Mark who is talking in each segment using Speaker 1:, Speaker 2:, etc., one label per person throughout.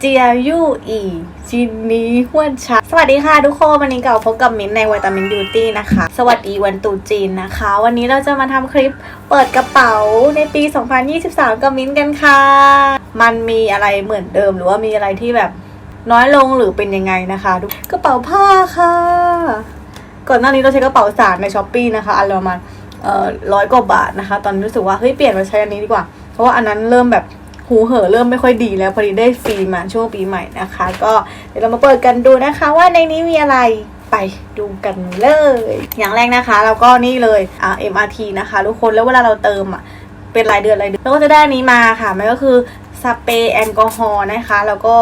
Speaker 1: เจียยู่อีจินนี้ฮวนชาสวัสดีค่ะทุกคนวันนี้เก่าพบกับมิ้นในวิตามินบิวตี้นะคะ สวัสดีวันตรุจีนนะคะ วันนี้เราจะมาทำคลิปเปิดกระเป๋าในปี 2023 กับมิ้นกันค่ะ มันมีอะไรเหมือนเดิมหรือว่ามีอะไรที่แบบน้อยลงหรือเป็นยังไงนะคะดูกกระเป๋าผ้าค่ะ ก่อนหน้านี้เราใช้กระเป๋าสารในช้อปปีนะคะอันละประมาณร้อยกว่าบาทนะคะ ตอนนี้รู้สึกว่าเฮ้ยเปลี่ยนมาใช้อันนี้ดีกว่า เพราะว่าอันนั้นเริ่มแบบ หูเหอเริ่มไม่ค่อยดีแล้วพอดีได้ฟรีมาช่วงปีใหม่นะคะ ก็เดี๋ยวเรามาเปิดกันดูนะคะว่าในนี้มีอะไรไปดูกันเลย อย่างแรกนะคะเราก็นี่เลยอ่า MRT นะคะ ทุกคนแล้วเวลาเราเติมอะเป็นรายเดือนรายเดือนเราก็จะได้อันนี้มาค่ะมันก็คือ สเปรย์แอลกอฮอล์นะคะ แล้วก็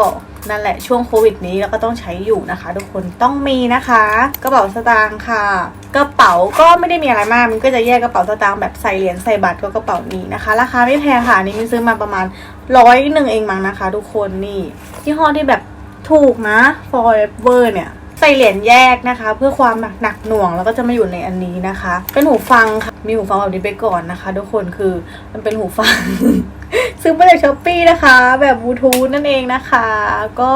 Speaker 1: นั่นแหละช่วงโควิดนี้เราก็ต้องใช้อยู่นะคะ ทุกคนต้องมีนะคะ กระเป๋าสตางค์ค่ะ กระเป๋าก็ไม่ได้มีอะไรมาก มันก็จะแยกกระเป๋าสตางค์แบบใส่เหรียญใส่บัตรก็กระเป๋านี้นะคะ ราคาไม่แพงค่ะอันนี้มินซื้อมาประมาณร้อยหนึ่งเองมั้งนะคะ ทุกคนนี่ที่ห้อที่แบบถูกนะ forever เนี่ยใส่เหรียญแยกนะคะ เพื่อความหนักหนักหน่วงแล้วก็จะมาอยู่ในอันนี้นะคะ เป็นหูฟังค่ะมีหูฟังแบบนี้ไปก่อนนะคะ ทุกคนคือมันเป็นหูฟัง ซื้อมาจากช้อปปี้นะคะ แบบบลูทูธนั่นเองนะคะ ก็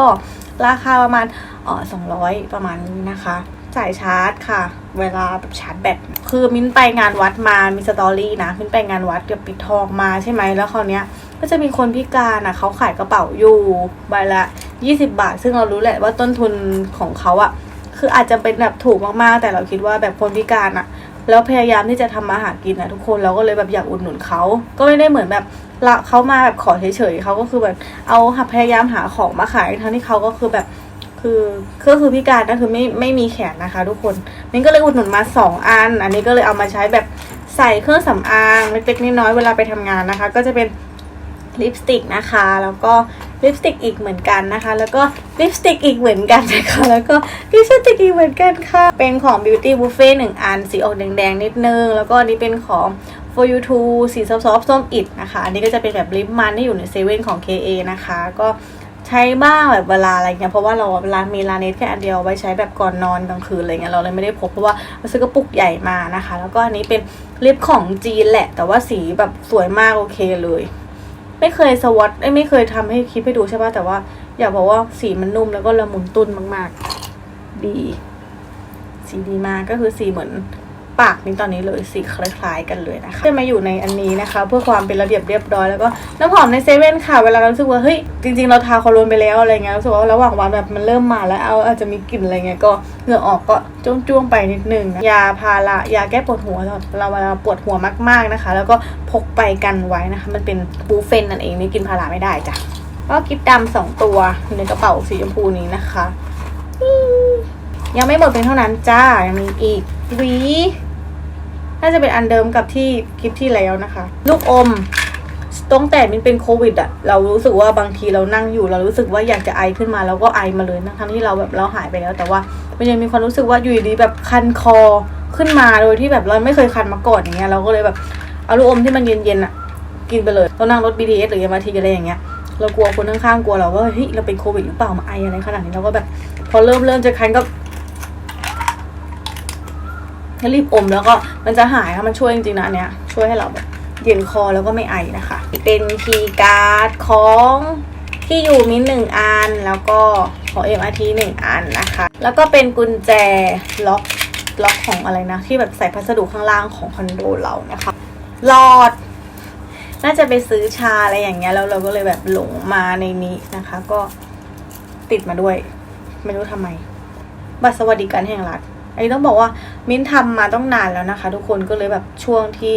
Speaker 1: ราคาประมาณอ๋อสองร้อยประมาณนี้นะคะจ่ายชาร์จค่ะ เวลาแบบชาร์จแบตคือมิ้นไปงานวัดมามีสตอรี่นะ มิ้นไปงานวัดเกับปิดทองมาใช่ไหมแล้วคราวเนี้ย ก็จะมีคนพิการอะเขาขายกระเป๋าอยู่ใบละ20บาท ซึ่งเรารู้แหละว่าต้นทุนของเขาอะคืออาจจะเป็นแบบถูกมากๆ แต่เราคิดว่าแบบคนพิการอะ แล้วพยายามที่จะทำมาหากินอะทุกคนเราก็เลยแบบอยากอุดหนุนเขาก็ไม่ได้เหมือนแบบละเขามาแบบขอเฉยๆเขาก็คือแบบเอาพยายามหาของมาขายทั้งที่เขาก็คือแบบคือก็คือพิการนะคือไม่ไม่มีแขนนะคะ ทุกคนมิ้นก็เลยอุดหนุนมาสองอัน อันนี้ก็เลยเอามาใช้แบบใส่เครื่องสำอางเล็กๆน้อยๆเวลาไปทำงานนะคะ ก็จะเป็นลิปสติกนะคะ แล้วก็ ลิปสติกอีกเหมือนกันนะคะ แล้วก็ลิปสติกอีกเหมือนกันนะคะแล้วก็ลิปสติกอีกเหมือนกันค่ะ เป็นของ Beauty Buffet หนึ่งอันสีออกแดงๆนิดนึง แล้วก็อันนี้เป็นของ For You To สีซอฟๆส้มอิดนะคะ อันนี้ก็จะเป็นแบบลิปมันที่อยู่ในเซเว่นของ KA นะคะ ก็ใช้บ้างแบบเวลาอะไรเงี้ยเพราะว่าเราเวลามีลาเนสแค่อันเดียวไว้ใช้แบบก่อนนอนกลางคืนอะไรเงี้ยเราเลยไม่ได้พกเพราะว่าเราซื้อกระปุกใหญ่มานะคะ แล้วก็อันนี้เป็นลิปของจีนแหละ แต่ว่าสีแบบสวยมากโอเคเลย ไม่เคยสวอตไม่เคยทำให้คลิปให้ดูใช่ป่ะแต่ว่า อยากบอกว่าสีมันนุ่มแล้วก็ละมุนตุ้นมาก ๆ ดี สีดีมากก็คือสีเหมือน ปากนี้ตอนนี้เลยสีคล้ายๆกันเลยนะคะจะมาอยู่ในอันนี้นะคะ เพื่อความเป็นระเบียบเรียบร้อยแล้วก็น้ำหอมในเซเว่นค่ะเวลาเรารู้สึกว่าเฮ้ยจริงๆเราทาคอโลนไปแล้วอะไรเงี้ยรู้สึกว่าระหว่างวันแบบมันเริ่มมาแล้วเอาอาจจะมีกลิ่นอะไรเงี้ยก็เหงื่อออกก็จ้วงๆไปนิดนึงนะยาพารายาแก้ปวดหัวเราเวลาปวดหัวมากๆนะคะ แล้วก็พกไปกันไว้นะคะ มันเป็นบูเฟนนั่นเองไม่กินพาราไม่ได้จ้ะก็กิฟดำสองตัวอยู่ในกระเป๋าสีชมพูนี้นะคะยังไม่หมดเพียงเท่านั้นจ้า ยังมีอีกหวี น่าจะเป็นอันเดิมกับที่คลิปที่แล้วนะคะ ลูกอมตั้งแต่มันเป็นโควิดอะเรารู้สึกว่าบางทีเรานั่งอยู่ เรารู้สึกว่าอยากจะไอขึ้นมาแล้วก็ไอมาเลยทั้งที่เราแบบเราหายไปแล้ว แต่ว่ามันยังมีความรู้สึกว่าอยู่ดีแบบคันคอขึ้นมาโดยที่แบบเราไม่เคยคันมาก่อนอย่างเงี้ยเราก็เลยแบบเอาลูกอมที่มันเย็นๆอะกินไปเลยเรานั่งรถ BTS หรือ MRT อะไรอย่างเงี้ยเรากลัวคนข้างๆกลัวเราว่าเฮ้ยเราเป็นโควิดหรือเปล่ามาไออะไรขนาดนี้เราก็แบบ พอเริ่มเริ่มจะคันก็ ให้รีบอมแล้วก็มันจะหายค่ะมันช่วยจริงๆนะอันเนี้ยช่วยให้เราแบบเย็นคอแล้วก็ไม่ไอนะคะ เป็นคีย์การ์ดของที่อยู่มินหนึ่งอันแล้วก็ของ MRT หนึ่งอันนะคะ แล้วก็เป็นกุญแจล็อกล็อกของอะไรนะ ที่แบบใส่พัสดุข้างล่างของคอนโดเรานะคะหลอด น่าจะไปซื้อชาอะไรอย่างเงี้ยแล้วเราก็เลยแบบหลงมาในนี้นะคะ ก็ติดมาด้วย ไม่รู้ทำไม บัตรสวัสดิการแห่งรัฐ อันนี้ต้องบอกว่ามิ้นทำมาต้องนานแล้วนะคะ ทุกคนก็เลยแบบช่วงที่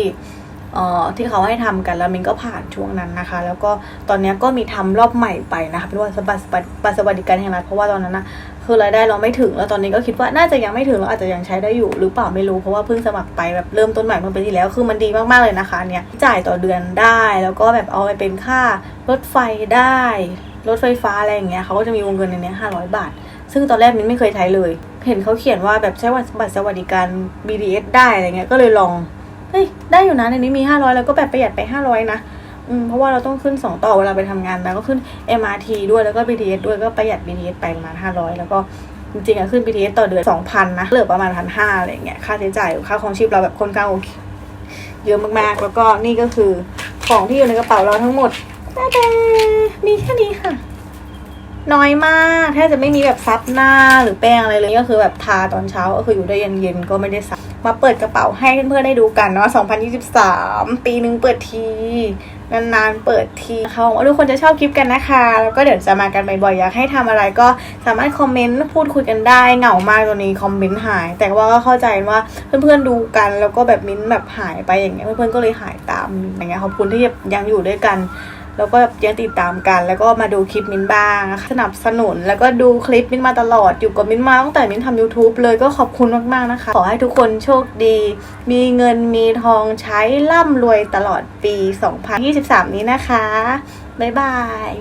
Speaker 1: เอ่อที่เขาให้ทำกันแล้วมิ้นก็ผ่านช่วงนั้นนะคะ แล้วก็ตอนนี้ก็มีทำรอบใหม่ไปนะคะเป็นว่าบัตรบัตรสวัสดิการแห่งรัฐเพราะว่าตอนนั้นนะคือรายได้เราไม่ถึงแล้วตอนนี้ก็คิดว่าน่าจะยังไม่ถึงเราอาจจะยังใช้ได้อยู่ หรือเปล่าไม่รู้เพราะว่าเพิ่งสมัครไปแบบเริ่มต้นใหม่เมื่อปีที่แล้วคือมันดีมากๆเลยนะคะเนี่ยจ่ายต่อเดือนได้แล้วก็แบบเอาไปเป็นค่ารถไฟได้รถไฟฟ้าอะไรอย่างเงี้ยเขาก็จะมีวงเงินในเนี้ยห้าร้อยบาท ซึ่งตอนแรกมิ้นไม่เคยใช้เลย เห็นเขาเขียนว่าแบบใช้บัตรสวัสดิการ BDS ได้อะไรเงี้ย ก็เลยลอง เฮ้ย ได้อยู่นะในนี้มีห้าร้อยแล้วก็แบบประหยัดไปห้าร้อยนะ อืม เพราะว่าเราต้องขึ้นสองต่อเวลาไปทำงานนะก็ขึ้น MRT ด้วยแล้วก็ BTS ด้วยก็ประหยัด BTS ไปประมาณห้าร้อยแล้วก็จริงๆอะขึ้น BTS ต่อเดือนสองพันนะ เหลือประมาณพันห้าอะไรเงี้ย ค่าใช้จ่ายค่าของชีพเราแบบค่อนข้าเยอะมากๆ แล้วก็นี่ก็คือของที่อยู่ในกระเป๋าเราทั้งหมดน่มีแค่นี้ค่ะ น้อยมากแทบจะไม่มีแบบซับหน้าหรือแป้งอะไรเลยก็คือแบบทาตอนเช้าก็คืออยู่ได้เย็นๆก็ไม่ได้ซับมาเปิดกระเป๋าให้เพื่อนๆได้ดูกันเนาะ 2023 ปีหนึงเปิดที นานๆ เปิดทีเขาทุกคนจะชอบคลิปกันนะคะ แล้วก็เดี๋ยวจะมากันบ่อยๆ อยากให้ทำอะไรก็สามารถคอมเมนต์พูดคุยกันได้ เหงามากตอนนี้คอมเมนต์หาย แต่ว่าก็เข้าใจว่าเพื่อนๆดูกัน แล้วก็แบบมิ้นแบบหายไปอย่างเงี้ย เพื่อนๆก็เลยหายตามอย่างเงี้ย ขอบคุณที่ยังอยู่ด้วยกัน แล้วก็ยังติดตามกัน แล้วก็มาดูคลิปมิ้นบ้างสนับสนุนแล้วก็ดูคลิปมิ้นมาตลอดอยู่กับมิ้นมาตั้งแต่มิ้นท์ทำ YouTube เลยก็ขอบคุณมากๆนะคะ ขอให้ทุกคนโชคดี มีเงินมีทองใช้ร่ำรวยตลอดปี 2023 นี้นะคะ บ๊ายบาย